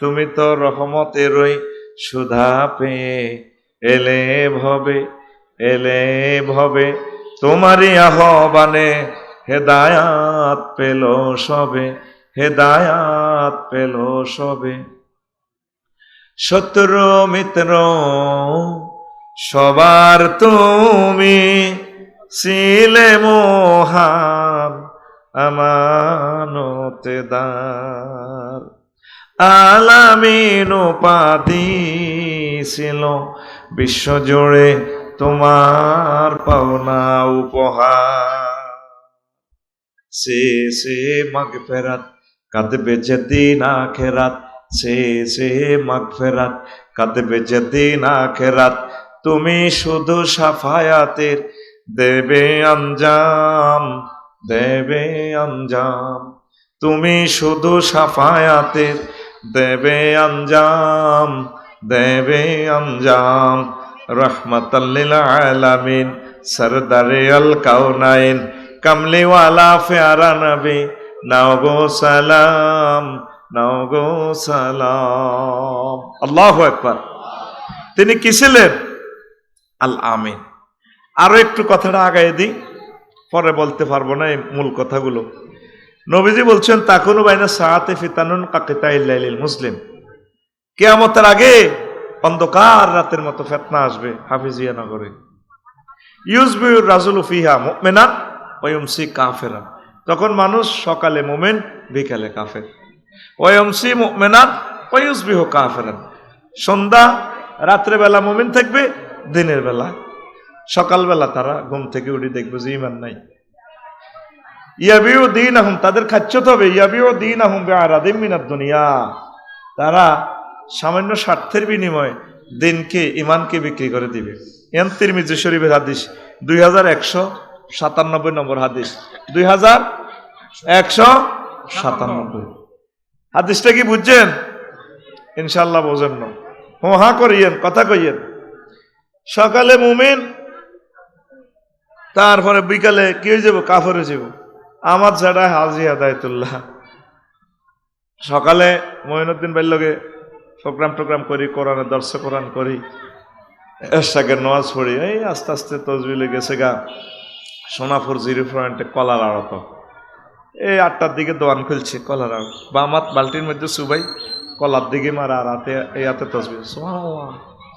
তুমি তো রহমতেরই সুধা পেয়ে এলে ভবে এলে ভবে। তোমারই আহ্বানে হেদায়াত পেল সবে, হেদায়াত পেল সবে। শত্রু, মিত্র, সবার তুমি ছিলে মহান আমানতেদার। আলামিন উপাধি ছিল। বিশ্বজুড়ে তোমার পাওনা উপহার। সে সে মগ ফেরাত কাঁদবে যেদিন আখেরাত। সে সে মগ ফেরাত কাঁদবে যেদিন আখেরাত। তুমি শুধু সাফায়াতের দেবে আঞ্জাম দেবে আঞ্জাম। তুমি শুধু সাফায়াতের দেবে আঞ্জাম দেবে আঞ্জাম। রহমতাল্লিল আলামিন, সরদারে আল কাউনাইন কামলিওয়ালা ফেয়ারা নবী, নাও গো সালাম, নাও গো সালাম। আল্লাহ একবার তিনি কি ছিলেন? আল আমিন। আরও একটু কথাটা আগাই দিই, পরে বলতে পারব না এই মূল কথাগুলো। নবীজি বলছেন, তাকুনু বাইনা সাহাতে ফিতানুন কাকিতা ইল্লাইলিল মুসলিম। কেয়ামতের আগে অন্ধকার রাতের মতো ফেতনা আসবে হাফিজিয়া নগরে। ইউজবিউর রাজুল ফিহা মুমিনান ওয়ুমসি কাফেরা তখন মানুষ সকালে মোমেন, বিকালে কাফের। ওয়ুমসি মুমিনান ওয়ুজবিহু কাফেরান। সন্ধ্যা রাত্রেবেলা মোমেন থাকবে, দিনের বেলা। সকালবেলা তারা ঘুম থেকে উঠে দেখবে যে ইমান নাই। ইয়াবিও দিন আহম তাদের খাচ্ছত হবে ইয়াবিও দিন আহম বেআরাদিম মিনাদ দুনিয়া। তারা সামান্য স্বার্থের বিনিময়ে দিনকে ইমানকে বিক্রি করে দিবে। এন তিরমিজি শরীফের হাদিস, দুই হাজার একশো সাতানব্বই নম্বর হাদিস, দুই হাজার একশো সাতানব্বই। হাদিসটা কি বুঝছেন? ইনশাল্লাহ বোঝেন না। হো, হা করিয়েন, কথা কইয়েন। সকালে মুমিন, তারপরে বিকালে কি হয়ে যাব? কাফর যাব। আমার ছাড়া হাজি আদায়তুল্লাহ সকালে মহিনুদ্দিন বাইর প্রোগ্রাম টোগ্রাম করি কোরআনে দর্শক কোরআন করি এরশাকের নামাজ পড়ি, এই আস্তে আস্তে তজবিলে গেছে গা, সোনাপুর জিরো পয়েন্টে কলার আড়ত। এই আটটার দিকে দোয়ান খুলছে, কলার আড়ত। বামাত বালতির মধ্যে সুবাই কলার দিকে মারা, রাতে এই হাতে তসবি সুবহানাল্লাহ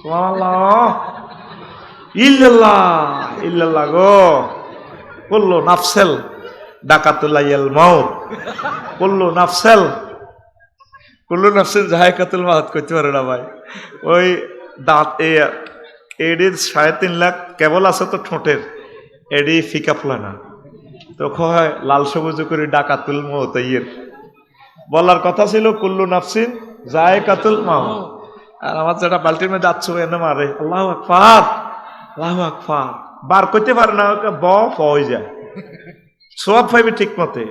সুবহানাল্লাহ। ইল্লাল্লাহ ইল্লাল্লাহ গো। বলল, নাফসেল। ডাকাতুল্লাইয়াল মাউত। করল নাফসেল। কুল্লু নাফসেল জাহাইকাতুল মাহাত করতে পারে না ভাই। ওই দাঁত, এ এডির সাড়ে তিন লাখ কেবল আছে তো ঠোঁটের। এডি ফিকা ফুলা না তো কয় লাল সবুজ করে ডাকাতুল মত ইয়ের বলার কথা ছিল কুল্লু নাফসিন জায়কাতুল মাউত। আর আমার যেটা বাল্টির মধ্যে যাচ্ছ এনে মারে। আল্লাহ আকবার আল্লাহ আকবার। বার করতে পারে না ওকে ব, ফ হয়ে যায়। সব পাইবে ঠিক মতে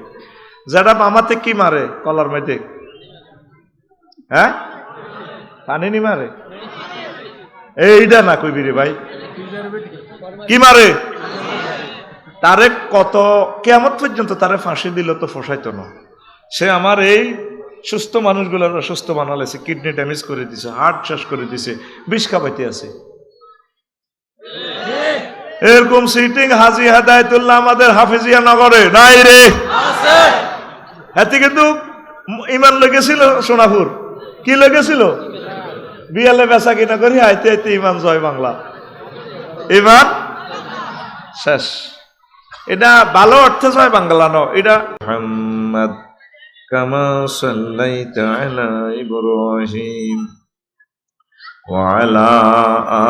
যেটা মামাতে কি মারে কলার মধ্যে হ্যাঁ? পানি নি মারে? এইটা না কইবি রে ভাই। কি মারে? তারে কত কেমন পর্যন্ত তারে ফাঁসি দিল তো ফসাইতো না। সে আমার এই সুস্থ মানুষগুলোর অসুস্থ বানালেছে, কিডনি ড্যামেজ করে দিছে, হার্ট শেষ করে দিছে, বিষ খাবাইতে আছে। এরকম সিটিং হাজি হেদায়তুল্লাহ আমাদের হাফিজিয়া নগরে নাই রে হাতে কিন্তু ইমান লেগেছিল সোনাপুর কি লেগেছিল বিয়ালে বেচা কিনা করি আইতে আইতে ইমান জয় বাংলা ইমান শেষ এটা ভালো অর্থে জয় বাংলা ন এটা মোহাম্মদ كما صليت على إبراهيم وعلى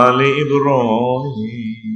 آل إبراهيم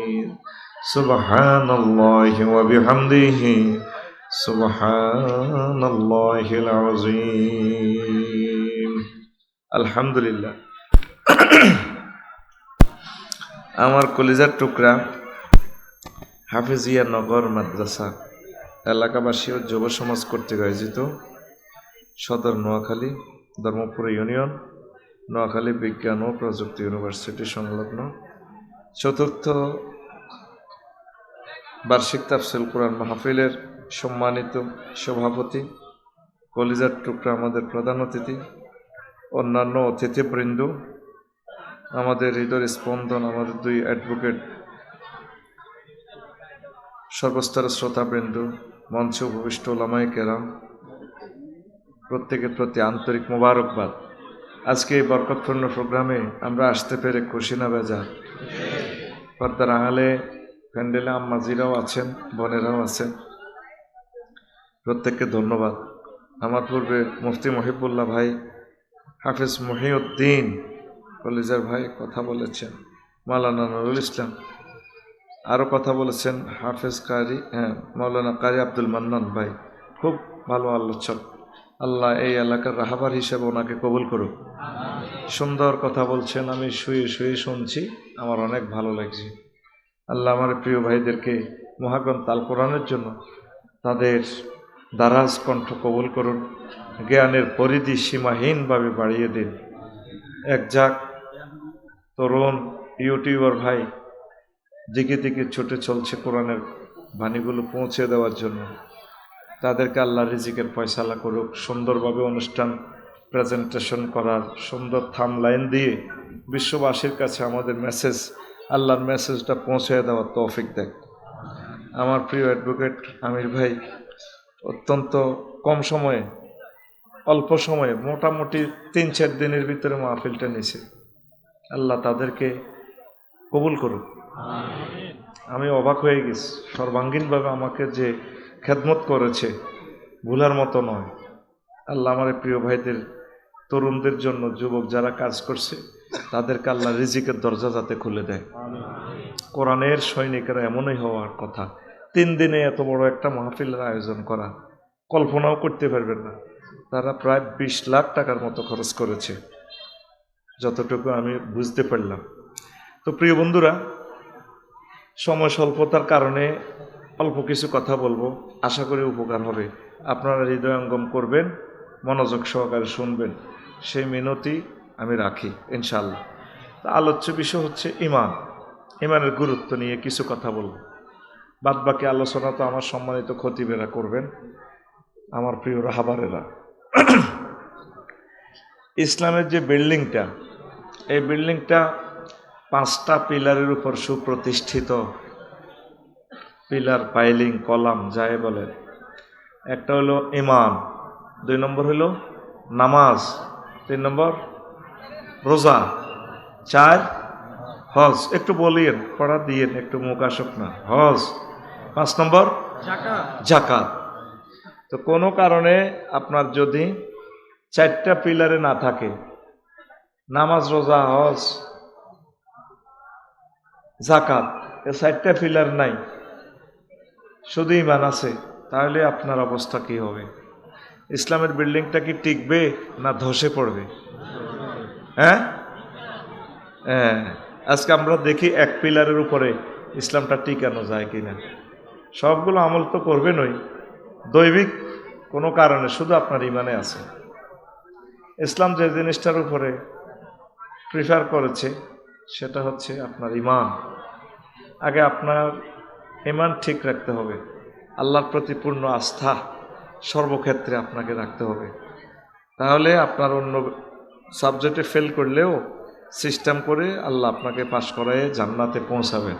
سبحان الله وبحمده سبحان الله العظيم الحمد لله আমার কলিজার টুকরা হাফিজিয়া নগর মাদ্রাসা এলাকাবাসী ও যুব সমাজ কর্তৃক আয়োজিত সদর নোয়াখালী ধর্মপুর ইউনিয়ন নোয়াখালী বিজ্ঞান ও প্রযুক্তি ইউনিভার্সিটি সংলগ্ন চতুর্থ বার্ষিক তাফসিল কোরআন মাহফিলের সম্মানিত সভাপতি, কলিজার টুকরা আমাদের প্রধান অতিথি, অন্যান্য অতিথিবৃন্দ, আমাদের হৃদয়ের স্পন্দন, আমাদের দুই অ্যাডভোকেট, সর্বস্তরের শ্রোতাবৃন্দ, মঞ্চে উপবিষ্ট ওলামাই কেরাম, প্রত্যেকের প্রতি আন্তরিক মোবারকবাদ। আজকে এই বরকতপূর্ণ প্রোগ্রামে আমরা আসতে পেরে খুশি না বেজা পর্দার আঙালে প্যান্ডেলে আম্মাজিরাও আছেন, বোনেরাও আছেন। প্রত্যেককে ধন্যবাদ। আমার পূর্বে মুফতি মহিবুল্লাহ ভাই, হাফিজ মহিউদ্দিন কলিজার ভাই কথা বলেছেন, মাওলানা নুরুল ইসলাম আরও কথা বলেছেন, হাফেজ কারি হ্যাঁ মৌলানা কারি আব্দুল মান্নান ভাই। খুব ভালো আলোচক। আল্লাহ এই এলাকার রাহাবার হিসেবে ওনাকে কবুল করুক। সুন্দর কথা বলছেন, আমি শুয়ে শুয়ে শুনছি, আমার অনেক ভালো লাগছে। আল্লাহ আমার প্রিয় ভাইদেরকে মহাগ্রন্থ আল কোরআনের জন্য তাদের দারাজ কণ্ঠ কবুল করুন, জ্ঞানের পরিধি সীমাহীনভাবে বাড়িয়ে দিন। এক যাক, তরুণ ইউটিউবার ভাই, দিকে দিকে ছুটে চলছে কোরআনের বাণীগুলো পৌঁছে দেওয়ার জন্য। তাদেরকে আল্লাহ রিজিকের পয়সালা করুক, সুন্দরভাবে অনুষ্ঠান প্রেজেন্টেশন করার সুন্দর থাম লাইন দিয়ে বিশ্ববাসীর কাছে আমাদের মেসেজ আল্লাহর মেসেজটা পৌঁছে দেওয়ার তৌফিক দেখ। আমার প্রিয় অ্যাডভোকেট আমির ভাই, অত্যন্ত কম সময়ে, অল্প সময়ে, মোটামুটি তিন চার দিনের ভিতরে মাহফিলটা নিছে আল্লাহ তাদেরকে কবুল করুক। আমি অবাক হয়ে গেছি। সর্বাঙ্গীনভাবে আমাকে যে খেদমত করেছে, ভুলার মতো নয়। আল্লাহ আমার প্রিয় ভাইদের, তরুণদের জন্য, যুবক যারা কাজ করছে তাদেরকে আল্লাহ রিজিকের দরজা যাতে খুলে দেয়। কোরআনের সৈনিকেরা এমনই হওয়ার কথা। তিন দিনে এত বড় একটা মাহফিলের আয়োজন করা। কল্পনাও করতে পারবেন না। তারা প্রায় বিশ লাখ টাকার মতো খরচ করেছে। যতটুকু আমি বুঝতে পারলাম। তো প্রিয় বন্ধুরা, সময় স্বল্পতার কারণে অল্প কিছু কথা বলব। আশা করি উপকার হবে। আপনারা হৃদয়ঙ্গম করবেন, মনোযোগ সহকারে শুনবেন। সেই মিনতি আমি রাখি ইনশাল্লাহ তা আলোচ্য বিষয় হচ্ছে ইমান। ইমানের গুরুত্ব নিয়ে কিছু কথা বলব। বাদ বাকি আলোচনা তো আমার সম্মানিত খতিবেরা করবেন, আমার প্রিয় রাহাবারেরা। ইসলামের যে বিল্ডিংটা, এই বিল্ডিংটা পাঁচটা পিলারের উপর সুপ্রতিষ্ঠিত। পিলার, পাইলিং, কলাম, যাই বলেন। একটা হলো ইমান, দুই নম্বর হলো নামাজ, তিন নম্বর রোজা চার হজ। একটু বলিয়েন পড়া দিয়েন একটু মুখ আসুক না। হজ। পাঁচ নম্বর জাকাত। তো কোনো কারণে আপনার যদি চারটা পিলারে না থাকে নামাজ রোজা হজ জাকাত এ চারটা পিলার নাই শুধু ইমান আছে তাহলে আপনার অবস্থা কি হবে? ইসলামের বিল্ডিংটা কি টিকবে না ধসে পড়বে? হ্যাঁ? হ্যাঁ। আজকে আমরা দেখি এক পিলারের উপরে ইসলামটা টিকানো যায় কিনা। সবগুলো আমল তো করবেনই দৈবিক কোনো কারণে শুধু আপনার ইমানে আছে। ইসলাম যে জিনিসটার উপরে প্রিফার করেছে, সেটা হচ্ছে আপনার ইমান। আগে আপনার ইমান ঠিক রাখতে হবে। আল্লাহর প্রতি পূর্ণ আস্থা সর্বক্ষেত্রে আপনাকে রাখতে হবে। তাহলে আপনার অন্য সাবজেক্টে ফেল করলেও সিস্টেম করে আল্লাহ আপনাকে পাশ করায় জান্নাতে পৌঁছাবেন।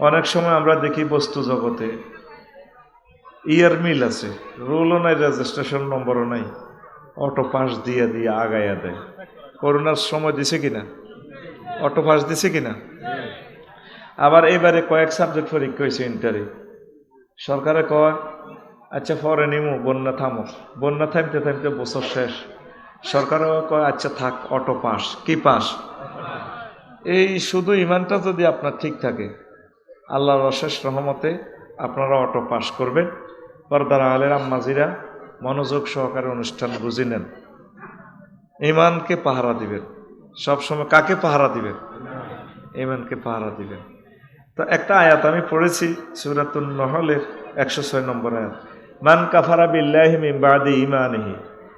অনেক সময় আমরা দেখি বস্তু জগতে ইয়ার মিল আছে রুলও নাই রেজিস্ট্রেশন নম্বরও নাই অটো পাস দিয়ে দিয়ে আগাইয়া দেয়। করোনার সময় দিছে কিনা? অটো পাস দিছে কিনা? আবার এবারে কয়েক সাবজেক্ট পরীক্ষা হয়েছে ইন্টারে সরকারে কয় আচ্ছা পরে নিমু, বন্যা থামো। বন্যা থামতে থামতে বছর শেষ। সরকারও কয় আচ্ছা থাক, অটো পাস। কি পাস? এই শুধু ইমানটা যদি আপনার ঠিক থাকে, আল্লাহর অশেষ রহমতে আপনারা অটো পাস করবেন। পর্দার আলের আম্মাজিরা মনোযোগ সহকারে অনুষ্ঠান বুঝে নেন। ইমানকে পাহারা দিবেন। সবসময় কাকে পাহারা দিবেন? ইমানকে পাহারা দিবেন। তো একটা আয়াত আমি পড়েছি, সুরাতুন নহলের একশো ছয় নম্বর আয়াত। মান কাফারা বিল্লাহি মিন বাদি ইমানিহি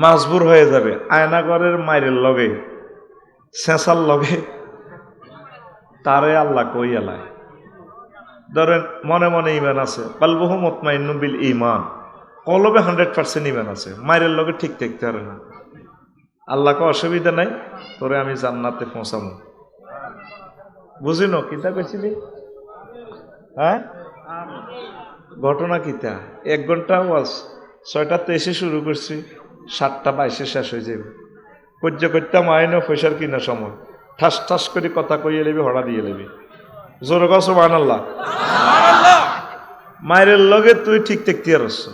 মাজবুর হয়ে যাবে। আয়নাগরের মায়ের লগে শেষার লগে, তারে আল্লাহ কই এলায়? ধরেন, মনে মনে ইমান আছে। কালবহু মতমাইনুবিল ইমান কলবে হান্ড্রেড পার্সেন্ট ইমান আছে। মায়ের লগে ঠিক থাকতে পারে না। আল্লাহকে অসুবিধা নাই, তোরে আমি জান্নাতে পৌঁছাবো। বুঝিনো কিতা কইছিলি? হ্যাঁ? ঘটনা কিতা? এক ঘণ্টা ওয়াজ। ছয়টা তেইশে শুরু করছি। সাতটা বাইশে শেষ হয়ে যাবে কজ্য করতাম আইনও পয়সার কিনা সময়? ঠাস ঠাস করে কথা কইয়ে লেবি হড়া দিয়ে লেবি জোর গছ আল্লাহ মায়ের লগে তুই ঠিক থাকতে পারছ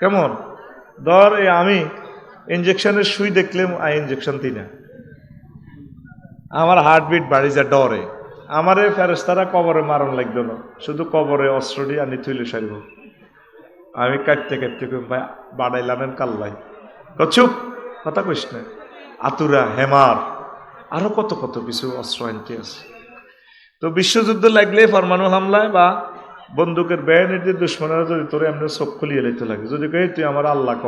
কেমন? ধর আমি ইঞ্জেকশনের সুই দেখলে আই ইঞ্জেকশন দিই না। আমার হার্টবিট বাড়ি যা ডরে। আমারে ফেরেস্তারা কবরে মারণ লাগবে না। শুধু কবরে অস্ত্রটি আনি তুইলে সারিব। আমি কাটতে কাটতে ভাই বাড়াইলামেন কাল্লাই। ক চুপ কথা কইস না। আতুরা, হেমার, আরও কত কত কিছু অস্ত্র আনতে আছে। তো বিশ্বযুদ্ধ লাগলে ফরমানু হামলায় বা বন্দুকের ব্যানের যে দুশ্মনেরা যদি তোরে আমরা চোখ খুলিয়ে লইতে লাগে, যদি কই তুই আমার আল্লাহ ক।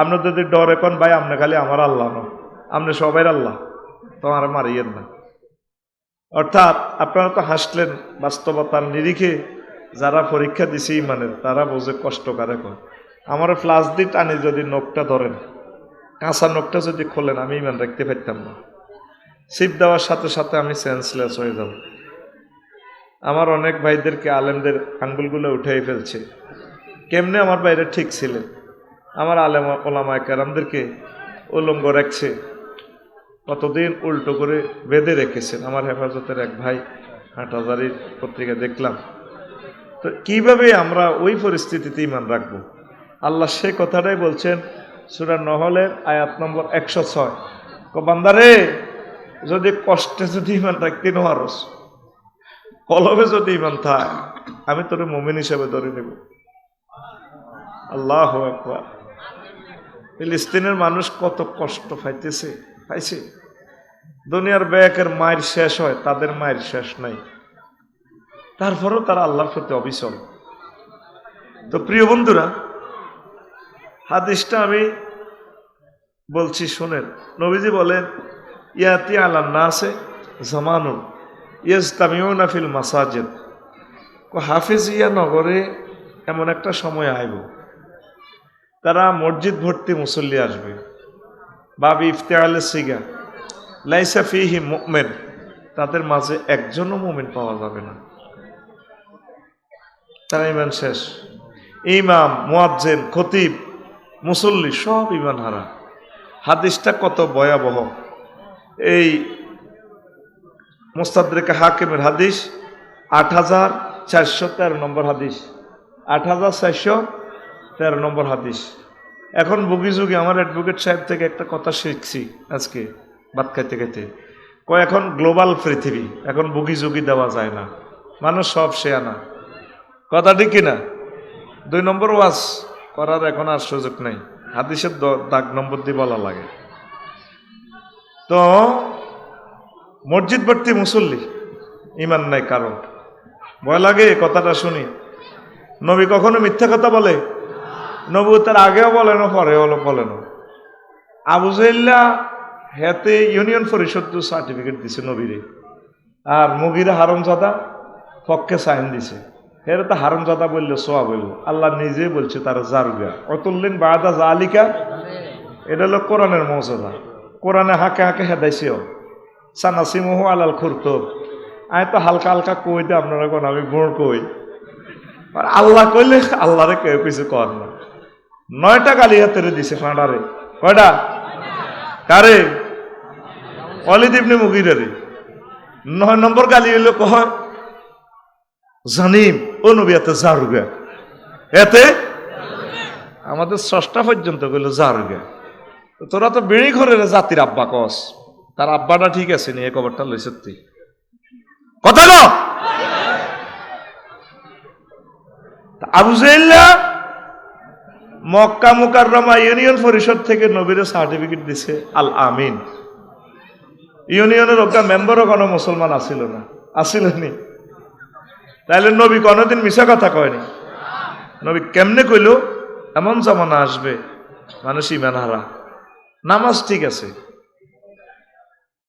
আপনার যদি ডরে কন, ভাই আপনি খালি আমার আল্লাহ ন। আপনি সবাই আল্লাহ তোমার মারিয়েন না। অর্থাৎ আপনারা তো হাসলেন বাস্তবতার নিরিখে যারা পরীক্ষা দিছে ইমানের, তারা বোঝে কষ্ট কারে আমার ফ্লাস দিয়ে টানি যদি নখটা ধরেন। কাঁচা নখটা যদি খোলেন, আমি ইমান রাখতে পারতাম না। সিপ দেওয়ার সাথে সাথে আমি সেন্সলেস হয়ে যাব। আমার অনেক ভাইদেরকে আলেমদের আঙ্গুলগুলো উঠাই ফেলছে। কেমনে আমার বাইরে ঠিক ছিলেন? আমার আলেম ওলামায় কেরামদেরকে উলঙ্গ রাখছে। কতদিন উল্টো করে বেঁধে রেখেছেন? আমার হেফাজতের এক ভাই হাটহাজারির পত্রিকা দেখলাম। তো কীভাবে আমরা ওই পরিস্থিতিতে ইমান রাখব? আল্লাহ সে কথাটাই বলছেন, সুরা নহলের আয়াত নম্বর একশো ছয়। বান্দারে, যদি কষ্টে যদি ইমান রাখতে নোয়ারস কলবে যদি ইমান থাক, আমি তোর মোমিন হিসেবে ধরে নেব। আল্লাহ একবার ফিলিস্তিনের মানুষ কত কষ্ট পাইতেছে, পাইছে? দুনিয়ার ব্যাকের মায়ের শেষ হয়, তাদের মায়ের শেষ নাই। তারপরেও তারা আল্লাহর প্রতি অবিচল। তো প্রিয় বন্ধুরা, হাদিসটা আমি বলছি, শোনেন। নবীজি বলেন, ইয়াতি আল্লাহ নাসে জামানুন ইয়েস তামিউনা ফিল মাসাজেদ। হাফিজ ইয়া নগরে এমন একটা সময় আইব, তারা মসজিদ ভর্তি মুসল্লি আসবে। বাবি ইফতেয়ালে সিগা, লাইসা ফিহি মুমেন, তাদের মাঝে একজনও মুমিন পাওয়া যাবে না। তারা ইমান শেষ। ইমাম, মুয়াজ্জেন, খতিব, মুসল্লি সব ইমান হারা। হাদিসটা কত ভয়াবহ। এই মোস্তাদ্রেকা হাকিমের হাদিস আট হাজার চারশো তেরো নম্বর হাদিস। আট হাজার চারশো তেরো নম্বর হাদিস। এখন বুগি যুগে আমার অ্যাডভোকেট সাহেব থেকে একটা কথা শিখছি আজকে, ভাত খাইতে খাইতে। কয়, এখন গ্লোবাল পৃথিবী, এখন বুগি যুগি দেওয়া যায় না। মানুষ সব সে আনা কথা ঠিক কিনা? দুই নম্বর ওয়াজ করার এখন আর সুযোগ নেই। হাদিসের দাগ নম্বর দিয়ে বলা লাগে। তো, মসজিদ ভর্তি মুসল্লি, ইমান নাই কারণ ভয় লাগে কথাটা শুনি। নবী কখনো মিথ্যা কথা বলে? নবী তার আগেও বলে না পরেও হলো বলে না আবু জাইল্লা হেতে ইউনিয়ন পরিষদ সার্টিফিকেট দিছে নবীরে। আর মুগিরা হারমজাদা পক্ষে সাইন দিছে। এরা তো হারমজাদা বললে সোয়া বলল আল্লাহ নিজে বলছে তার জারুগা। অতুল্লিন বাদা জালিকা। এটা হলো কোরআনের মৌসদা কোরআনে হাঁকে হাঁকে হেদাইছেও। সানাসিমহ আলাল খুরতব। আমি তো হালকা হালকা কই দে, আপনারা কোন আমি গুড় কই। আর আল্লাহ কইলে আল্লাহরে কেউ কিছু কর না। নয়টা গালি হাতেরে দিছে ফাঁড়ারে। কয়টা? কারে? অলিদ ইবনে মুগিরারে। নয় নম্বর গালি হইল কয়? জানিম। ও নবী, এতে জারুগা এতে? আমাদের ষষ্ঠা পর্যন্ত কইলো জারুগা তোরা তো বেড়ি ঘরের জাতির আব্বা কস। তার আব্বাটা ঠিক আছে নি, এ খবরটা লইছে তুই কথা ন আবু জাইল্লা মক্কা মুকাররমা ইউনিয়ন পরিষদ থেকে নবীরে সার্টিফিকেট দিছে আল আমিন। ইউনিয়নের ওকা মেম্বারও কোনো মুসলমান আসিল না। আসিল নি? তাইলে নবী কোনোদিন মিশা কথা কয়নি? নবী কেমনে কইল? এমন জামানা আসবে, মানুষ ইমান হারা। নামাজ ঠিক আছে।